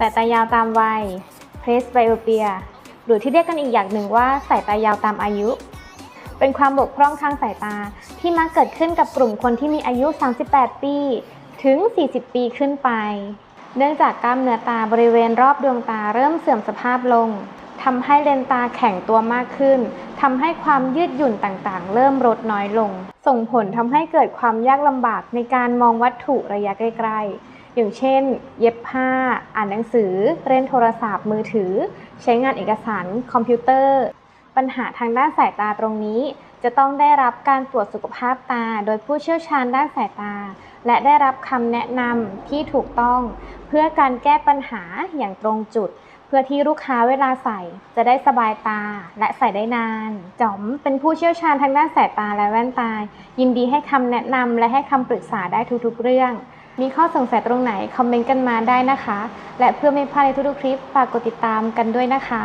สายตายาวตามวัย presbyopia หรือที่เรียกกันอีกอย่างหนึ่งว่าสายตายาวตามอายุ เป็นความบกพร่องทางสายตาที่มักเกิดขึ้นกับกลุ่มคนที่มีอายุ 38 ปี ถึง 40 ปีขึ้นไป เนื่องจากกล้ามเนื้อตาบริเวณรอบดวงตาเริ่มเสื่อมสภาพลงทำให้เลนตาแข็งตัวมากขึ้นทำให้ความยืดหยุ่นต่างๆ เริ่มลดน้อยลง ส่งผลทำให้เกิดความยากลำบากในการมองวัตถุระยะใกล้ๆ อย่างเช่น เย็บผ้า อ่านหนังสือ เล่นโทรศัพท์ มือถือ ใช้งานเอกสาร คอมพิวเตอร์ ปัญหาทางด้านสายตาตรงนี้ จะต้องได้รับการตรวจสุขภาพตา โดยผู้เชี่ยวชาญด้านสายตา และได้รับคำแนะนำที่ถูกต้อง เพื่อการแก้ปัญหาอย่างตรงจุดเพื่อที่ลูกค้าเวลาใส่จะได้สบายตาและใส่ได้นาน จ๋อมเป็นผู้เชี่ยวชาญทางด้านสายตาและแว่นตา ยินดีให้คำแนะนำและให้คำปรึกษาได้ทุกๆเรื่อง มีข้อสงสัยตรงไหน คอมเมนต์กันมาได้นะคะ และเพื่อไม่พลาดในทุกๆคลิปฝากกดติดตามกันด้วยนะคะ